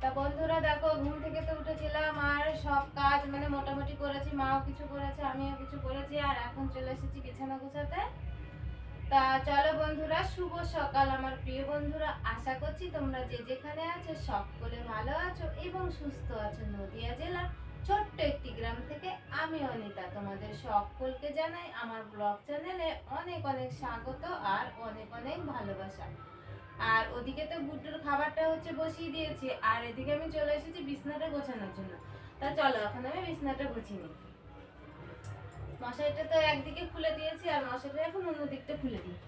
তা বন্ধুরা দেখো, ঘুম থেকে তো উঠেছিলাম আর সব কাজ মানে মোটামুটি করেছি, মাও কিছু করেছে, আমিও কিছু করেছি আর এখন চলে এসেছি বিছানা গোছাতে। তা চলো বন্ধুরা, শুভ সকাল আমার প্রিয় বন্ধুরা। আশা করছি তোমরা যে যেখানে আছো সকলে ভালো আছো এবং সুস্থ আছো। নদিয়া জেলা ছোট্ট একটি গ্রাম থেকে আমি অনিতা তোমাদের সকলকে জানাই আমার ব্লগ চ্যানেলে অনেক অনেক স্বাগত আর অনেক অনেক ভালোবাসা। আর ওদিকে তো গুড্ডুর খাবারটা হচ্ছে বসিয়ে দিয়েছি, আর এদিকে আমি চলে এসেছি বিছনাটা গোছানোর জন্য। তা চলো, এখন আমি বিছনাটা গুছিয়ে নিই। মশারিটা তো একদিকে খুলে দিয়েছি, আর মশারিটা এখন অন্য দিকটা খুলে দিই।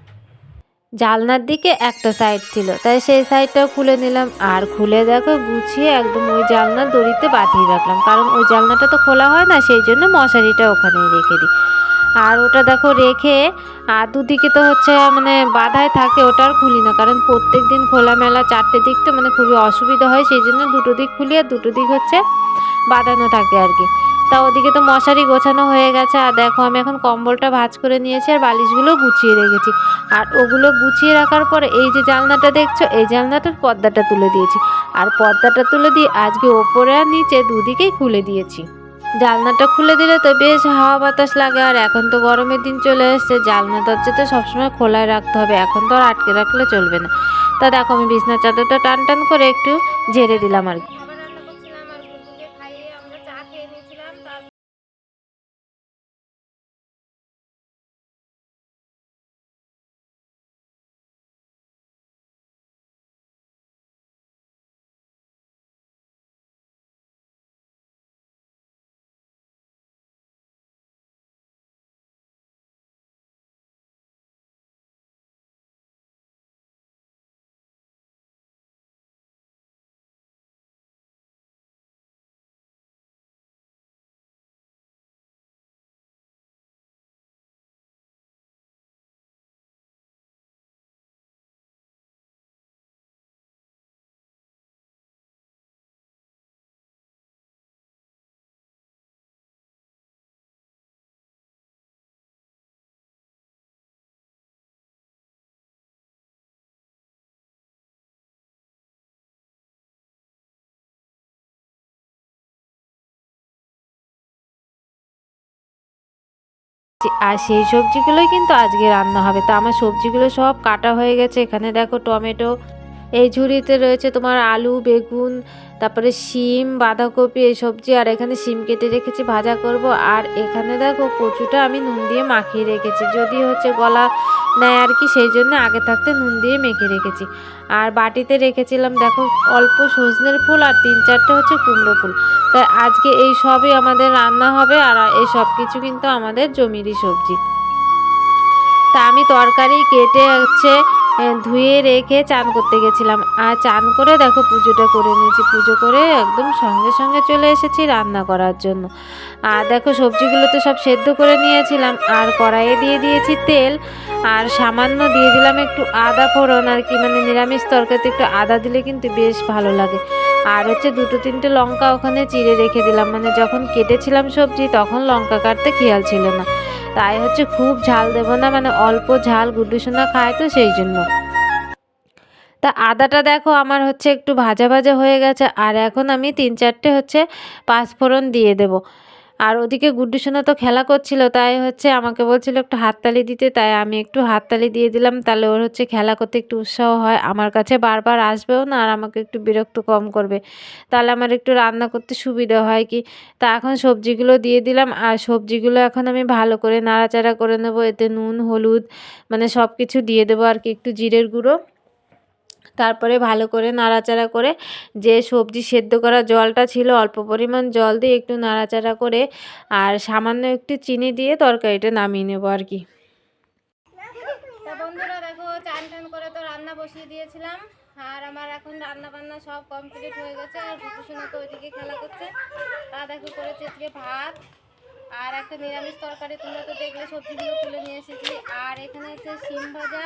জালনার দিকে একটা সাইড ছিল, তাই সেই সাইডটাও খুলে নিলাম। আর খুলে দেখো, গুছিয়ে একদম ওই জালনার দড়িতে বাঁধিয়ে রাখলাম। কারণ ওই জালনাটা তো খোলা হয় না, সেই জন্য মশারিটা ওখানেই রেখে দিই। আর ওটা দেখো রেখে, আর দুদিকে তো হচ্ছে মানে বাধায় থাকে, ওটা আর খুলি না। কারণ প্রত্যেক দিন খোলামেলা চারটে দিক তো মানে খুবই অসুবিধা হয়, সেই জন্য দুটো দিক খুলি আর দুটো দিক হচ্ছে বাঁধানো থাকে আর কি। তা ওদিকে তো মশারি গোছানো হয়ে গেছে, আর দেখো আমি এখন কম্বলটা ভাঁজ করে নিয়েছি আর বালিশগুলো গুছিয়ে রেখেছি। আর ওগুলো গুছিয়ে রাখার পরে এই যে জানলাটা দেখছ, এই জানলাটার পর্দাটা তুলে দিয়েছি। আর পর্দাটা তুলে দিয়ে আজকে ওপরে আর নিচে দুদিকেই খুলে দিয়েছি। জানলাটা খুলে দিলে তো বেশ হাওয়া বাতাস লাগে, আর এখন তো গরমের দিন চলে এসছে, জালনা দরজা তো সবসময় খোলায় রাখতে হবে, এখন তো আর আটকে রাখলে চলবে না। তা দেখো আমি বিছনার চাদরটা টান টান করে একটু ঝেড়ে দিলাম আর কি। আর সেই সবজিগুলোই কিন্তু আজকে রান্না হবে। তো আমার সবজিগুলো সব কাটা হয়ে গেছে। এখানে দেখো টমেটো এই ঝুড়িতে রয়েছে তোমার আলু, বেগুন, তারপরে শিম, বাঁধাকপি, এই সবজি, আর এখানে শিম কেটে রেখেছি, ভাজা করব। আর এখানে দেখো কচুটা আমি নুন দিয়ে মাখিয়ে রেখেছি যদি হচ্ছে গলা নেয় আর কি, সেই জন্য আগে থাকতে নুন দিয়ে মেখে রেখেছি। আর বাটিতে রেখেছিলাম দেখো অল্প সজনের ফুল আর তিন চারটে হচ্ছে কুমড়ো ফুল। তাই আজকে এই সবই আমাদের রান্না হবে আর এই সব কিছু কিন্তু আমাদের জমিরই সবজি। তা আমি তরকারি কেটে হচ্ছে ধুয়ে রেখে চান করতে গেছিলাম। আর চান করে দেখো পুজোটা করে নিয়েছি। পুজো করে একদম সঙ্গে সঙ্গে চলে এসেছি রান্না করার জন্য। আর দেখো সবজিগুলো তো সব সেদ্ধ করে নিয়েছিলাম। আর কড়াইয়ে দিয়ে দিয়েছি তেল। আর সামান্য দিয়ে দিলাম একটু আদা ফোড়ন আর কি মানে নিরামিষ তরকারিতে একটু আদা দিলে কিন্তু বেশ ভালো লাগে। আর হচ্ছে দুটো তিনটে লঙ্কা ওখানে চিড়ে রেখে দিলাম। মানে যখন কেটেছিলাম সবজি, তখন লঙ্কা কাটতে খেয়াল ছিল না। তাই হচ্ছে খুব ঝাল দেবো না মানে অল্প ঝাল গুড্ডু সোনা খায় তো সেই জন্য। তা আদাটা দেখো, আমার হচ্ছে একটু ভাজা ভাজা হয়ে গেছে, আর এখন আমি তিন চারটে হচ্ছে পাঁচফোড়ন দিয়ে দেব। আর ওদিকে গুড্ডু সোনা তো খেলা করছিল, তাই হচ্ছে আমাকে বলছিল একটু হাততালি দিতে, তাই আমি একটু হাততালি দিয়ে দিলাম, তাহলে ওর হচ্ছে খেলা করতে একটু উৎসাহ হয়, আমার কাছে বারবার আসবেও না, আর আমাকে একটু বিরক্ত কম করবে। তাহলে আমার একটু রান্না করতে সুবিধা হয় কি? তা এখন সবজিগুলো দিয়ে দিলাম, আর সবজিগুলো এখন আমি ভালো করে নাড়াচাড়া করে নেব, এতে নুন, হলুদ মানে সব কিছু দিয়ে দেবো আর কি, একটু জিরের গুঁড়ো। তারপরে ভালো করে নাড়াচাড়া করে যে সবজি সেদ্ধ করা জলটা ছিল অল্প পরিমাণ জল দিয়ে একটু নাড়াচাড়া করে আর সামান্য একটু চিনি দিয়ে তরকারিটা নামিয়ে নেব আর কি। বন্ধুরা দেখো, চান টান করে তো রান্না বসিয়ে দিয়েছিলাম, আর আমার এখন রান্না বান্না সব কমপ্লিট হয়ে গেছে, আর সোনা তো ওইদিকে খেলা করছে। তা দেখো করেছি আজকে ভাত আর একটা নিরামিষ তরকারি তোমরা তো দেখলে, সবজিগুলো তুলে নিয়ে এসেছি। আর এখানে হচ্ছে শিম ভাজা,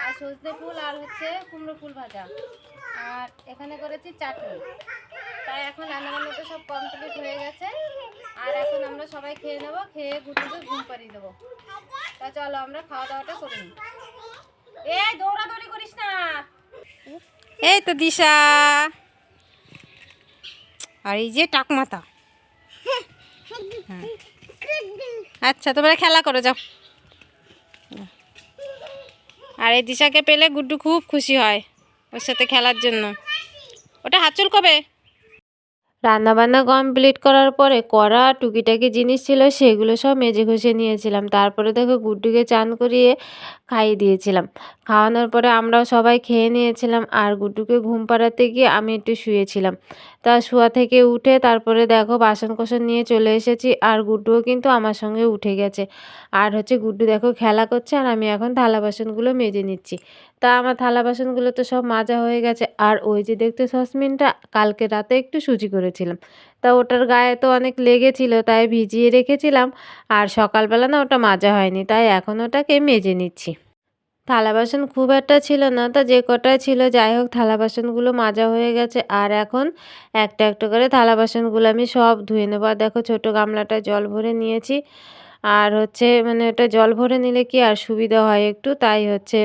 আর সজনে ফুল, আর হচ্ছে কুমড়ো ফুল ভাজা। আর এখানে করেছি চাটনি। তাই এখন রান্না বান্না তো সব কমপ্লিট হয়ে গেছে। আর এখন আমরা সবাই খেয়ে নেব, খেয়ে গুটুকে ঘুম পাড়িয়ে দেবো। তা চলো আমরা খাওয়া দাওয়াটা করে নিই। এই দৌড়াদৌড়ি করিস না। এই তো দিশা। আর এই যে টাকমাতা। আচ্ছা তোমরা খেলা করে, যাও। আর এই দিশাকে পেলে গুড্ডু খুব খুশি হয় ওর সাথে খেলার জন্য। ওটা হাতচুল কবে? রান্নাবান্না কমপ্লিট করার পরে কড়া, টুকিটাকি জিনিস ছিল, সেগুলো সব মেজে ঘষে নিয়েছিলাম। তারপরে দেখো গুড্ডুকে চান করিয়ে খাইয়ে দিয়েছিলাম। খাওয়ানোর পরে আমরাও সবাই খেয়ে নিয়েছিলাম আর গুড্ডুকে ঘুম পাড়াতে গিয়ে আমি একটু শুয়েছিলাম। তা শোয়া থেকে উঠে তারপরে দেখো বাসন কোসন নিয়ে চলে এসেছি আর গুড্ডুও কিন্তু আমার সঙ্গে উঠে গেছে। আর হচ্ছে গুড্ডু দেখো খেলা করছে আর আমি এখন থালা বাসনগুলো মেজে নিচ্ছি। তা আমার থালা বাসনগুলো তো সব মাজা হয়ে গেছে আর ওই যে দেখতে সসমিনটা কালকে রাতে একটু সুজি করেছিলাম। তা ওটার গায়ে তো অনেক লেগেছিল তাই ভিজিয়ে রেখেছিলাম আর সকালবেলা না ওটা মাজা হয়নি তাই এখন ওটাকে মেজে নিচ্ছি। থালা বাসন খুব একটা ছিল না, তা যে কটায় ছিল, যাই হোক থালা বাসনগুলো মাজা হয়ে গেছে। আর এখন একটা একটা করে থালা বাসনগুলো আমি সব ধুয়ে নেব। আর দেখো ছোটো গামলাটা জল ভরে নিয়েছি। আর হচ্ছে মানে ওটা জল ভরে নিলে কি আর সুবিধা হয় একটু? তাই হচ্ছে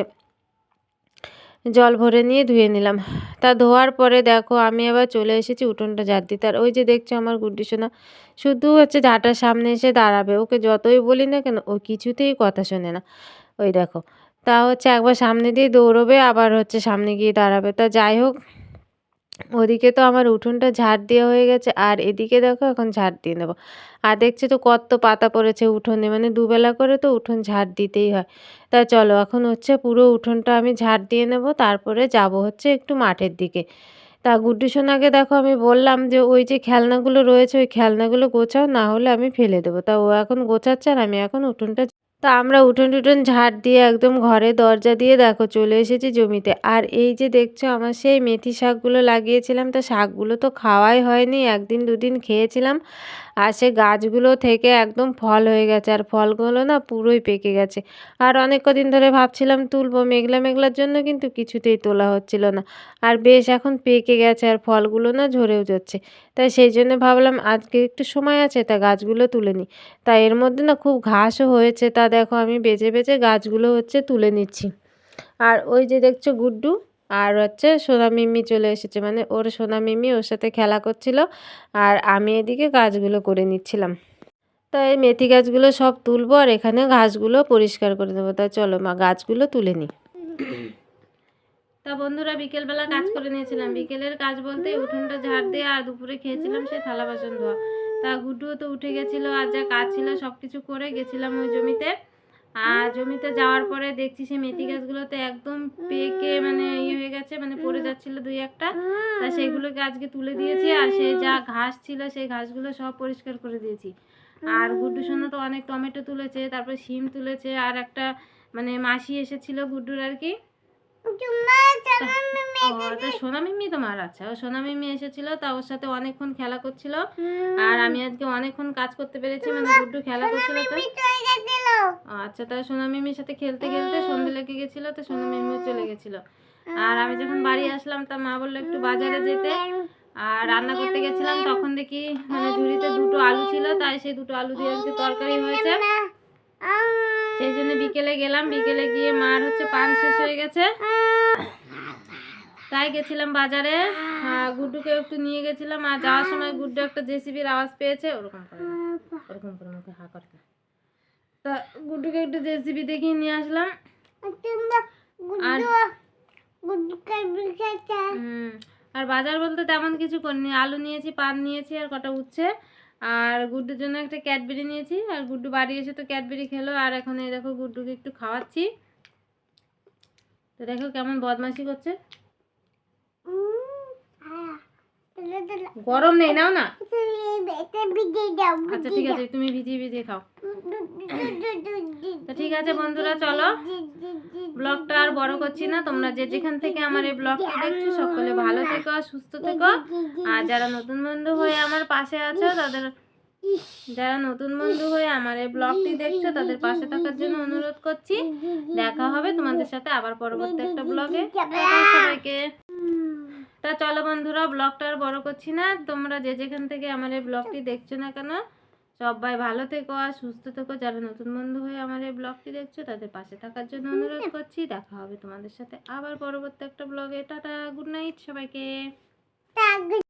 জল ভরে নিয়ে ধুয়ে নিলাম। তা ধোয়ার পরে দেখো আমি আবার চলে এসেছি উঠোনটা ঝাড় দিতে। আর ওই যে দেখছ আমার গুড্ডি সোনা, শুধু হচ্ছে ঝাঁটার সামনে এসে দাঁড়াবে। ওকে যতই বলি না কেন, ও কিছুতেই কথা শোনে না। ওই দেখো তা হচ্ছে একবার সামনে দিয়ে দৌড়বে, আবার হচ্ছে সামনে গিয়ে দাঁড়াবে। তা যাই হোক, ওদিকে তো আমার উঠোনটা ঝাড় দেওয়া হয়ে গেছে, আর এদিকে দেখো এখন ঝাড় দিয়ে নেব। আর দেখছি তো কত পাতা পড়েছে উঠোনে মানে দুবেলা করে তো উঠোন ঝাড় দিতেই হয়। তা চলো, এখন হচ্ছে পুরো উঠোনটা আমি ঝাড় দিয়ে নেব, তারপরে যাব হচ্ছে একটু মাঠের দিকে। তা গুড্ডু সোনাকে দেখো আমি বললাম যে, ওই যে খেলনাগুলো রয়েছে, ওই খেলনাগুলো গোছাও, না হলে আমি ফেলে দেবো। তা ও এখন গোছাচ্ছে আর আমি এখন উঠোনটা তা আমরা উঠোন টুঠোন ঝাড় দিয়ে একদম ঘরে দরজা দিয়ে দেখো চলে এসেছি জমিতে। আর এই যে দেখছ আমার সেই মেথি শাকগুলো লাগিয়েছিলাম, তা শাকগুলো তো খাওয়াই হয়নি, একদিন দুদিন খেয়েছিলাম। আর সে গাছগুলো থেকে একদম ফল হয়ে গেছে, আর ফলগুলো না পুরোই পেকে গেছে। আর অনেক কদিন ধরে ভাবছিলাম তুলবো, মেঘলা মেঘলার জন্য কিন্তু কিছুতেই তোলা হচ্ছিল না। আর বেশ এখন পেকে গেছে, আর ফলগুলো না ঝরেও যাচ্ছে। তাই সেই জন্য ভাবলাম আজকে একটু সময় আছে তা গাছগুলো তুলে নিই। তা এর মধ্যে না খুব ঘাসও হয়েছে তা দেখো আমি বেছে বেছে গাছগুলো হচ্ছে তুলে নিচ্ছি। আর ওই যে দেখছ গুড্ডু আর হচ্ছে সোনা মিম্মি চলে এসেছে মানে ওর সোনা মিম্মি ওর সাথে খেলা করছিল আর আমি এদিকে গাছগুলো করে নিচ্ছিলাম। তা এই মেথি গাছগুলো সব তুলবো আর এখানে ঘাসগুলো পরিষ্কার করে দেবো। তা চলো মা, গাছগুলো তুলে নিই। তা বন্ধুরা বিকেলবেলা কাজ করে নিয়েছিলাম। বিকেলের কাজ বলতে উঠোনটা ঝাড় দিয়ে আর দুপুরে খেয়েছিলাম সে থালা বাসন ধোয়া। তা গুড্ডুও তো উঠে গেছিল আর যা কাজ ছিল সব কিছু করে গেছিলাম ওই জমিতে। আর জমিতে যাওয়ার পরে দেখছি সে মেথি গাছগুলোতে একদম পেকে মানে ইয়ে হয়ে গেছে মানে পড়ে যাচ্ছিল দুই একটা। তা সেইগুলোকে আজকে তুলে দিয়েছি আর সেই যা ঘাস ছিল সেই ঘাসগুলো সব পরিষ্কার করে দিয়েছি। আর গুড্ডু সোনা তো অনেক টমেটো তুলেছে তারপর শিম তুলেছে আর একটা মানে মাসি এসেছিল গুড্ডুর আর কি। ও তা সোনা মিমি তোমার আচ্ছা ও সোনা মিমি এসেছিল তা ওর সাথে অনেকক্ষণ খেলা করছিল। আর আমি আজকে অনেকক্ষণ কাজ করতে পেরেছি মানে গুড্ডু খেলা করছিল তো। আচ্ছা তা সোনা মিমির সাথে খেলতে খেলতে সন্ধে লেগে গেছিল তো সোনা মিমিও চলে গেছিল। আর আমি যখন বাড়ি আসলাম তা মা বলল একটু বাজারে যেতে। আর রান্না করতে গেছিলাম তখন দেখি মানে ঝুড়িতে দুটো আলু ছিল তাই সেই দুটো আলু দিয়ে আজকে তরকারি হয়েছে। সেই জন্য বিকেলে গেলাম। বিকেলে গিয়ে মার হচ্ছে পান শেষ হয়ে গেছে। তাই গেছিলাম বাজারে। গুড্ডুকে একটু নিয়ে গেছিলাম। আর যাওয়ার সময় গুড্ডু একটা জেসিবির আওয়াজ পেয়েছে, ওরকম করে ওরকম করে মুখে হা করে তা গুড্ডুকে একটু জেসিবি দেখিয়ে নিয়ে আসলাম। আর বাজার বলতে তেমন কিছু করিনি। আলু নিয়েছি, পান নিয়েছি, আর কটা উচ্ছে। আর গুড্ডুর জন্য একটা ক্যাডবেরি নিয়েছি, আর গুড্ডু বাড়ি এসে তো ক্যাডবেরি খেলো, আর এখন এই দেখো গুড্ডুকে একটু খাওয়াচ্ছি। তো দেখো কেমন বদমাশি করছে। গরম নেই, নাও না। আচ্ছা ঠিক আছে, তুমি ভিজিয়ে ভিজিয়ে খাও। তো ঠিক আছে, বন্ধুরা, চলো। ব্লগটা আর বড় করছি না। তোমরা যে যেখান থেকে আমার এই ব্লগটি দেখছ, সকলে ভালো থেকো, সুস্থ থেকো। আর যারা নতুন বন্ধু হয়ে আমার পাশে আছো, তাদের যারা নতুন বন্ধু হয়ে আমার এই ব্লগটি দেখছ, তাদের পাশে থাকার জন্য অনুরোধ করছি। দেখা হবে তোমাদের সাথে আবার পরবর্তী একটা ব্লগে। সবাইকে। তা চলো বন্ধুরা, ব্লগটা আর বড় করছি না। তোমরা যে যেখান থেকে আমার এই ব্লগটি দেখছ না কেন, সবাই ভালো থেকো আর সুস্থ থেকো। যারা নতুন বন্ধু হয়ে আমার এই ব্লগটি দেখছ, তাদের পাশে থাকার জন্য অনুরোধ করছি। দেখা হবে তোমাদের সাথে আবার পরবর্তী একটা ব্লগে। টাটা, গুড নাইট সবাইকে।